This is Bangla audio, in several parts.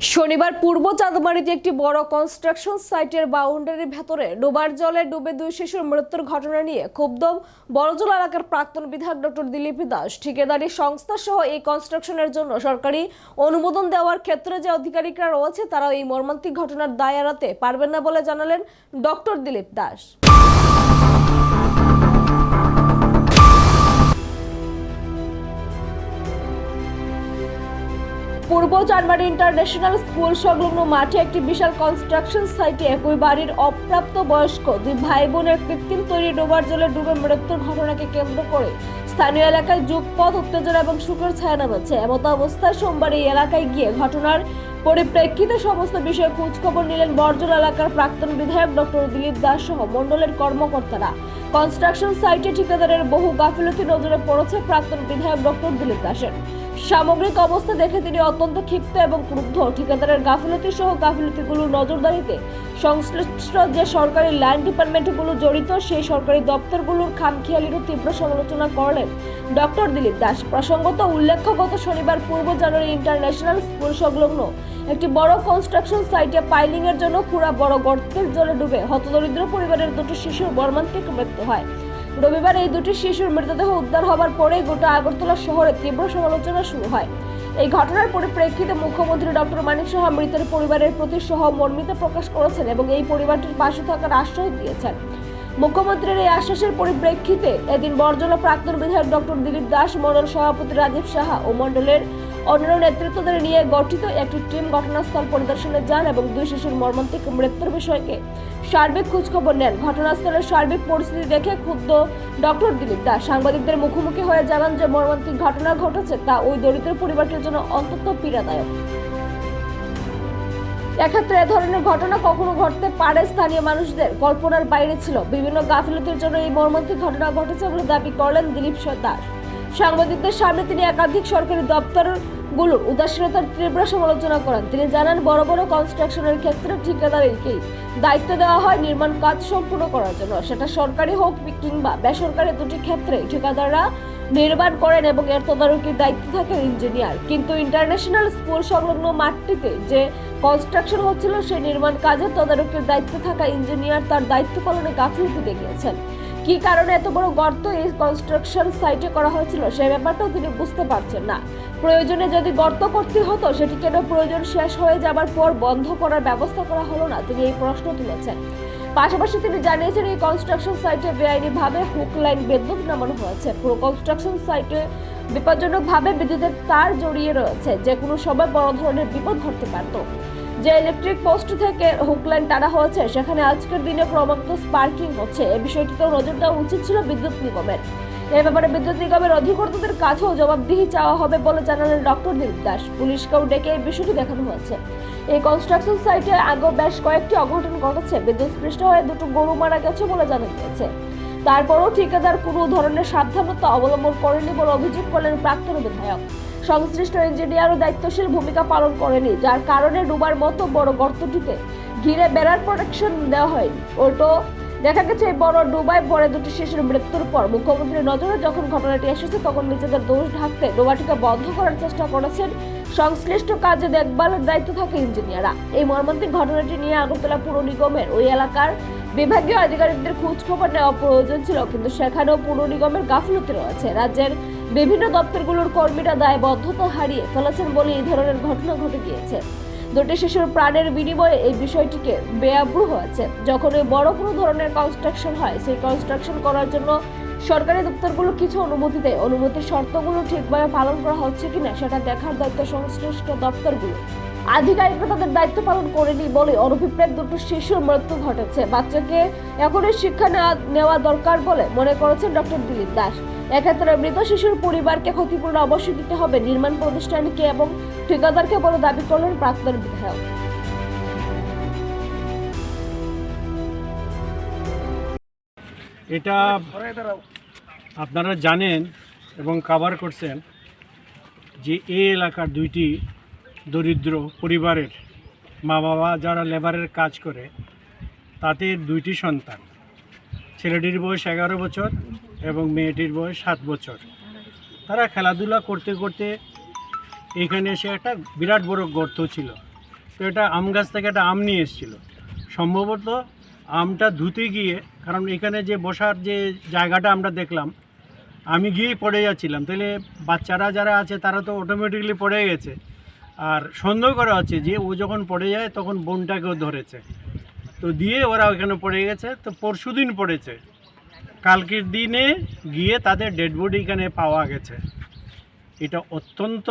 শনিবার পূর্ব চাঁদমারিতে একটি বড় কনস্ট্রাকশন সাইটের বাউন্ডারির ভেতরে ডোবার জলে ডুবে দুই শিশুর মৃত্যুর ঘটনা নিয়ে ক্ষুব্ধ বড়জোলা এলাকার প্রাক্তন বিধায়ক ডক্টর দিলীপ দাস। ঠিকাদারি সংস্থা সহ এই কনস্ট্রাকশনের জন্য সরকারি অনুমোদন দেওয়ার ক্ষেত্রে যে আধিকারিকরা রয়েছে তারা এই মর্মান্তিক ঘটনার দায় এড়াতে পারবেন না বলে জানালেন ডক্টর দিলীপ দাস। পূর্ব চারমারি ইন্টারন্যাশনাল স্কুল সংলগ্ন মাঠে একটি বিশাল কনস্ট্রাকশন সাইটে একই বাড়ির অপ্রাপ্ত বয়স্ক দুই ভাই বোনের কৃত্রিম তৈরি ডোবার জলে ডুবে মৃত্যুর ঘটনাকে কেন্দ্র করে স্থানীয় এলাকায় যুগপথ উত্তেজনা এবং শুকর ছায়া নামেছে। এমত অবস্থায় সোমবার এই এলাকায় গিয়ে ঘটনার পরিপ্রেক্ষিতে সমস্ত বিষয়ে খোঁজখবর নিলেন বর্জন এলাকার প্রাক্তন বিধায়ক ডক্টর দিলীপ দাস সহ মণ্ডলের কর্মকর্তারা। কনস্ট্রাকশন সাইটে ঠিকাদারের বহু গাফিলতি নজরে পড়েছে প্রাক্তন বিধায়ক ডক্টর দিলীপ দাসের। সামগ্রিক অবস্থা দেখে তিনি অত্যন্ত ক্ষিপ্ত এবং ক্রুদ্ধ। ঠিকাদারের গাফিলতি সহ গাফিলতিগুলোর নজরদারিতে সংশ্লিষ্ট যে সরকারি লাইন ডিপার্টমেন্টগুলো জড়িত, সেই সরকারি দপ্তরগুলোর খামখেয়ালিরও তীব্র সমালোচনা করলেন ডক্টর দিলীপ দাস। প্রসঙ্গত, উল্লেখ্য, গত শনিবার পূর্ব জানুয়ারি ইন্টারন্যাশনাল স্কুল সংলগ্ন একটি বড় কনস্ট্রাকশন সাইটে পাইলিং এর জন্য খুঁড়া বড় গর্তের জলে ডুবে হতদরিদ্র পরিবারের দুটি শিশুর মর্মান্তিক মৃত্যু হয়। রবিবার এই দুটি শিশুর মৃতদেহ উদ্ধার হবার পরে গোটা আগরতলা শহরে তীব্র সমালোচনা শুরু হয়। এই ঘটনার পরিপ্রেক্ষিতে মুখ্যমন্ত্রী ডক্টর মানিক সাহা মৃতের পরিবারের প্রতি সহ মর্মিতা প্রকাশ করেছেন এবং এই পরিবারটির পাশে থাকার আশ্বাস দিয়েছেন। মুখ্যমন্ত্রীর এই আশ্বাসের পরিপ্রেক্ষিতে এদিন বর্জলা প্রাক্তন বিধায়ক ডক্টর দিলীপ দাস, মন্ডল সভাপতি রাজীব সাহা ও মন্ডলের অন্যান্য নেতৃত্বদের নিয়ে গঠিত একটি টিম ঘটনাস্থল পরিদর্শনে যান এবং দুই শিশুর মর্মান্তিক মৃত্যুর বিষয়কে সার্বিক খোঁজখবর নেন। ঘটনাস্থলের সার্বিক পরিস্থিতি দেখে ক্ষুব্ধ ডক্টর দিলীপ দাস। সাংবাদিকদের মুখোমুখি হয়ে জানান যে মর্মান্তিক ঘটনা ঘটেছে তা ওই দরিদ্র পরিবারটির জন্য অন্তত পীড়াদায়ক। এক্ষেত্রে এ ধরনের ঘটনা কখনো ঘটতে পারে স্থানীয় মানুষদের কল্পনার বাইরে ছিল। বিভিন্ন গাফিলতির জন্য এই মর্মান্তিক ঘটনা ঘটেছে বলে দাবি করলেন দিলীপ দাস সাংবাদিকদের সামনে তিনি একাধিক সরকারি দপ্তরগুলোর উদাসীনতার তীব্র সমালোচনা করেন। তিনি জানান, বড় বড় কনস্ট্রাকশনের ক্ষেত্রে ঠিকাদারকেই দায়িত্ব দেওয়া হয় নির্মাণ কাজ সম্পূর্ণ করার জন্য। সেটা সরকারি হোক কিংবা বেসরকারি দুটি ক্ষেত্রে ঠিকাদাররা নির্মাণ করেন এবং এর তদারকির দায়িত্ব থাকে ইঞ্জিনিয়ার। কিন্তু ইন্টারন্যাশনাল স্কুল সংলগ্ন মাঠটিতে যে কনস্ট্রাকশন হচ্ছিল, সেই নির্মাণ কাজের তদারকির দায়িত্বে থাকা ইঞ্জিনিয়ার তার দায়িত্ব পালনে গাফিলতি দেখিয়েছেন। কি কারণে এত বড় গর্ত এই কনস্ট্রাকশন সাইটে করা হয়েছিল সে ব্যাপারটাও তিনি বুঝতে পারছেন না। প্রয়োজনে যদি গর্ত করতে হতো, সেটি কেন প্রয়োজন শেষ হয়ে যাবার পর বন্ধ করার ব্যবস্থা করা হলো না? তিনি এই প্রশ্ন তুলেছেন। পাশাপাশি তিনি জানিয়েছেন, এই কনস্ট্রাকশন সাইটে বেআইনিভাবে হুক লাইন বিদ্যুৎ নামানো হয়েছে। পুরো কনস্ট্রাকশন সাইটে বিপজ্জনকভাবে বিদ্যুতের তার জড়িয়ে রয়েছে। যে কোনো সময় বড় ধরনের বিপদ ঘটতে পারত। যে ইলেকট্রিক পোস্ট থেকে হুক লাইন টানা হয়েছে, সেখানে আজকের দিনে ক্রমাগত স্পার্কিং হচ্ছে। এই বিষয়টিতেও নজর দেওয়া উচিত ছিল বিদ্যুৎ নিগমের। এ ব্যাপারে বিদ্যুৎ নিগমের অধিকর্তাদের কাছেও জবাবদিহি চাওয়া হবে বলে জানালেন ডক্টর দিলীপ দাস। পুলিশকেও ডেকে এই বিষয়টি দেখানো হয়েছে। এই কনস্ট্রাকশন সাইটে আগেও বেশ কয়েকটি অঘটন ঘটেছে। বিদ্যুৎ স্পৃষ্ট হয়ে দুটো গরু মারা গেছে বলে জানা গিয়েছে। তারপরও ঠিকাদার কোনো ধরনের সাবধানতা অবলম্বন করেনি বলে অভিযোগ করলেন প্রাক্তন বিধায়ক। সংশ্লিষ্ট ইঞ্জিনিয়ারও দায়িত্বশীল ভূমিকা পালন করেনি, যার কারণে ডুবার মতো বড় গর্তটিতে ঘিরে বেড়ার প্রোটেকশন দেওয়া হয়নি। উল্টো, দেখা গেছে বড় ডুবায় পরে দুটি শিশুর মৃত্যুর পর মুখ্যমন্ত্রীর নজরে যখন ঘটনাটি এসেছে, তখন নিজেদের দোষ ঢাকতে ডোবাটিকে বন্ধ করার চেষ্টা করেছেন সংশ্লিষ্ট কাজে দেখভালের দায়িত্ব থাকে ইঞ্জিনিয়াররা এই মর্মান্তিক ঘটনাটি নিয়ে আগরতলা পুর নিগমের ওই এলাকার বিভাগীয় আধিকারিকদের খোঁজ খবর নেওয়া প্রয়োজন ছিল, কিন্তু সেখানেও পুর নিগমের গাফিলতি রয়েছে। রাজ্যের বিভিন্ন দপ্তরগুলোর কর্মীরা দায়বদ্ধতা হারিয়ে ফেলেছেন বলে এই ধরনের ঘটনা ঘটে গিয়েছে। দুটি শিশুর প্রাণের বিনিময়ে এই বিষয়টিকে বেআব্রু হয়েছে। যখন ওই বড় কোনো ধরনের কনস্ট্রাকশন হয়, সেই কনস্ট্রাকশন করার জন্য সরকারি দপ্তরগুলো কিছু অনুমতি দেয়। অনুমতির শর্তগুলো ঠিকভাবে পালন করা হচ্ছে কিনা, সেটা দেখার দায়িত্ব সংশ্লিষ্ট দপ্তরগুলো। আধিকারিকরা তাদের দায়িত্ব পালন করেনি বলে অনভিপ্রেত দুটো শিশুর মৃত্যু ঘটেছে। বাচ্চাকে এখনই শিক্ষা নেওয়া দরকার বলে মনে করেছেন ডক্টর দিলীপ দাস। এক্ষেত্রে মৃত শিশুর পরিবারকে ক্ষতিপূরণ অবশ্যই দিতে হবে। নির্মাণ প্রতিষ্ঠানকে এবং ঠিকাদারকে বলে দাবি করলেন প্রাক্তন বিধায়ক। এটা আপনারা জানেন এবং কাভার করছেন যে এই এলাকার দুইটি দরিদ্র পরিবারের মা বাবা যারা লেবারের কাজ করে, তাদের দুইটি সন্তান। ছেলেটির বয়স এগারো বছর এবং মেয়েটির বয়স সাত বছর। তারা খেলাধুলা করতে করতে এখানে এসে একটা বিরাট বড় গর্ত ছিল। তো এটা আম গাছ থেকে একটা আম নিয়ে এসেছিল। সম্ভবত আমটা ধুতে গিয়ে, কারণ এখানে যে বসার যে জায়গাটা আমরা দেখলাম, আমি গিয়েই পড়ে যাচ্ছিলাম। তাহলে বাচ্চারা যারা আছে, তারা তো অটোমেটিকলি পড়ে গেছে। আর সন্দেহ করা হচ্ছে যে ও যখন পড়ে যায়, তখন বোনটাকেও ধরেছে। তো দিয়ে ওরা ওখানে পড়ে গেছে। তো পরশু দিন পড়েছে। কালকের দিনে গিয়ে তাদের ডেড বডি এখানে পাওয়া গেছে। এটা অত্যন্ত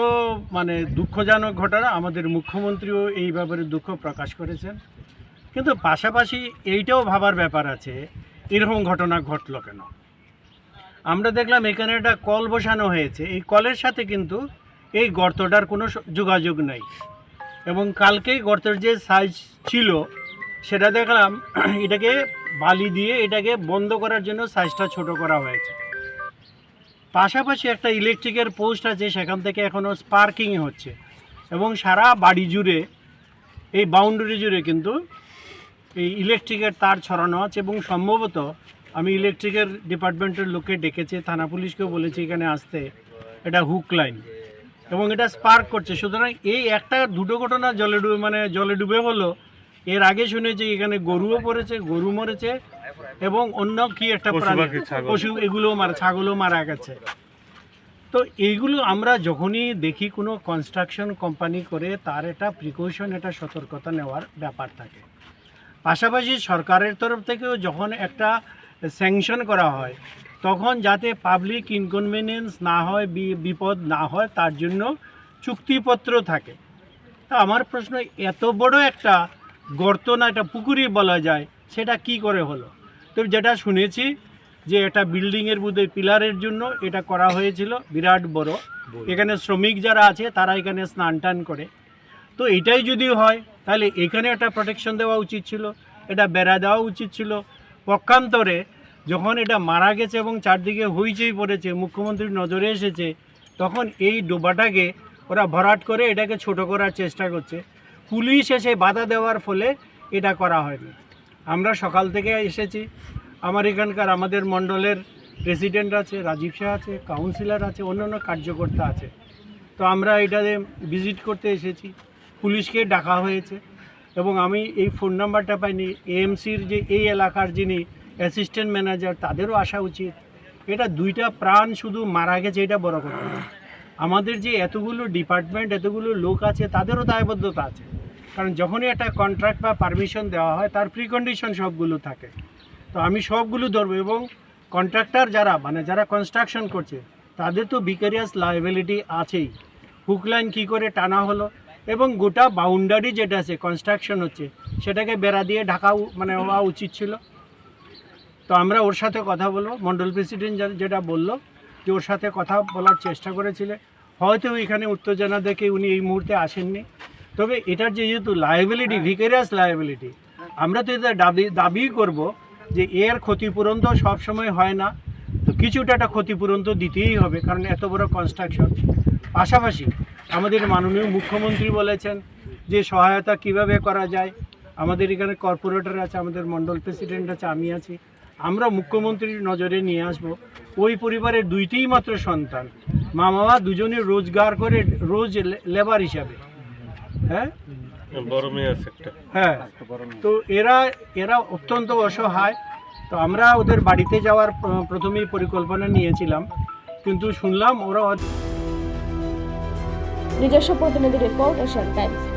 মানে দুঃখজনক ঘটনা। আমাদের মুখ্যমন্ত্রীও এই ব্যাপারে দুঃখ প্রকাশ করেছেন। কিন্তু পাশাপাশি এইটাও ভাবার ব্যাপার আছে, এরকম ঘটনা ঘটলো কেন? আমরা দেখলাম এখানে একটা কল বসানো হয়েছে। এই কলের সাথে কিন্তু এই গর্তটার কোনো যোগাযোগ নাই। এবং কালকেই গর্তের যে সাইজ ছিল সেটা দেখলাম, এটাকে বালি দিয়ে এটাকে বন্ধ করার জন্য সাইজটা ছোট করা হয়েছে। পাশাপাশি একটা ইলেকট্রিকের পোস্ট আছে, সেখান থেকে এখনও স্পার্কিং হচ্ছে। এবং সারা বাড়ি জুড়ে, এই বাউন্ডারি জুড়ে কিন্তু এই ইলেকট্রিকের তার ছড়ানো আছে এবং সম্ভবত আমি ইলেকট্রিকের ডিপার্টমেন্টের লোককে ডেকেছি, থানা পুলিশকেও বলেছি এখানে আসতে, এটা হুক লাইন এবং এটা স্পার্ক করছে। সুতরাং এই একটা দুটো ঘটনা জলে ডুবে মানে জলে ডুবে হলো এর আগে শুনেছি এখানে গরুও পড়েছে গরু মরেছে এবং অন্য কি একটা পশু প্রাণী পশু এগুলো মারা ছাগলও মারা গেছে। তো এইগুলো আমরা যখনই দেখি কোনো কনস্ট্রাকশন কোম্পানি করে তার একটা প্রিকশন একটা সতর্কতা নেওয়ার ব্যাপার থাকে। পাশাপাশি সরকারের তরফ থেকেও যখন একটা স্যাংশন করা হয় তখন যাতে পাবলিক ইনকনভিনিয়েন্স না হয় বি- বিপদ না হয় তার জন্য চুক্তিপত্র থাকে। তা আমার প্রশ্ন এত বড় একটা গর্ত না এটা পুকুরই বলা যায় সেটা কি করে হলো? তো যেটা শুনেছি যে এটা বিল্ডিংয়ের মধ্যে পিলারের জন্য এটা করা হয়েছিল বিরাট বড়। এখানে শ্রমিক যারা আছে তারা এখানে স্নান টান করে। তো এটাই যদি হয় তাহলে এখানে একটা প্রোটেকশন দেওয়া উচিত ছিল এটা বেড়া দেওয়া উচিত ছিল। পক্ষান্তরে যখন এটা মারা গেছে এবং চারদিকে হইচই পড়েছে মুখ্যমন্ত্রীর নজরে এসেছে তখন এই ডোবাটাকে ওরা ভরাট করে এটাকে ছোট করার চেষ্টা করছে। পুলিশ এসে বাধা দেওয়ার ফলে এটা করা হয়নি। আমরা সকাল থেকে এসেছি। আমার এখানকার আমাদের মণ্ডলের প্রেসিডেন্ট আছে, রাজীব শাহ আছে কাউন্সিলর আছে, অন্যান্য কার্যকর্তা আছে। তো আমরা এটাতে ভিজিট করতে এসেছি। পুলিশকে ডাকা হয়েছে এবং আমি এই ফোন নাম্বারটা পাইনি। এএমসির যে এই এলাকার যিনি অ্যাসিস্ট্যান্ট ম্যানেজার তাদেরও আসা উচিত। এটা দুইটা প্রাণ শুধু মারা গেছে, এটা বড় কথা। আমাদের যে এতগুলো ডিপার্টমেন্ট এতগুলো লোক আছে, তাদেরও দায়বদ্ধতা আছে। কারণ যখনই একটা কন্ট্রাক্ট বা পারমিশন দেওয়া হয়, তার প্রিকন্ডিশন সবগুলো থাকে। তো আমি সবগুলো ধরবো এবং কন্ট্রাক্টর যারা মানে যারা কনস্ট্রাকশন করছে, তাদের তো বিকারিয়াস লাইবিলিটি আছেই। হুক লাইন কী করে টানা হলো এবং গোটা বাউন্ডারি যেটা আছে কনস্ট্রাকশন হচ্ছে, সেটাকে বেড়া দিয়ে ঢাকা মানে হওয়া উচিত ছিল। তো আমরা ওর সাথে কথা বলব। মন্ডল প্রেসিডেন্ট যেটা বলল যে ওর সাথে কথা বলার চেষ্টা করেছিলে। হয়তো এখানে উত্তেজনা দেখে উনি এই মুহূর্তে আসেননি। তবে এটার যেহেতু লাইবিলিটি ভিকেরিয়াস লাইবিলিটি আমরা তো এটা দাবি দাবি করব যে এর ক্ষতিপূরণ তো সবসময় হয় না। তো কিছুটা একটা ক্ষতিপূরণ তো দিতেই হবে কারণ এত বড় কনস্ট্রাকশন পাশাপাশি আমাদের মাননীয় মুখ্যমন্ত্রী বলেছেন যে সহায়তা কীভাবে করা যায়। আমাদের এখানে কর্পোরেটর আছে আমাদের মন্ডল প্রেসিডেন্ট আছে আমি আছি। আমরা মুখ্যমন্ত্রীর নজরে নিয়ে আসব। ওই পরিবারের দুইটিই মাত্র সন্তান। মা বাবা দুজনে রোজগার করে রোজ লেবার হিসাবে। হ্যাঁ? বড় মেয়ে আছে একটা। হ্যাঁ। তো এরা এরা অত্যন্ত অসহায়। তো আমরা ওদের বাড়িতে যাওয়ার প্রথমেই পরিকল্পনা নিয়েছিলাম। কিন্তু শুনলাম ওরা নিজস্ব প্রতিনিধি রিপোর্ট এশিয়ান টাইমস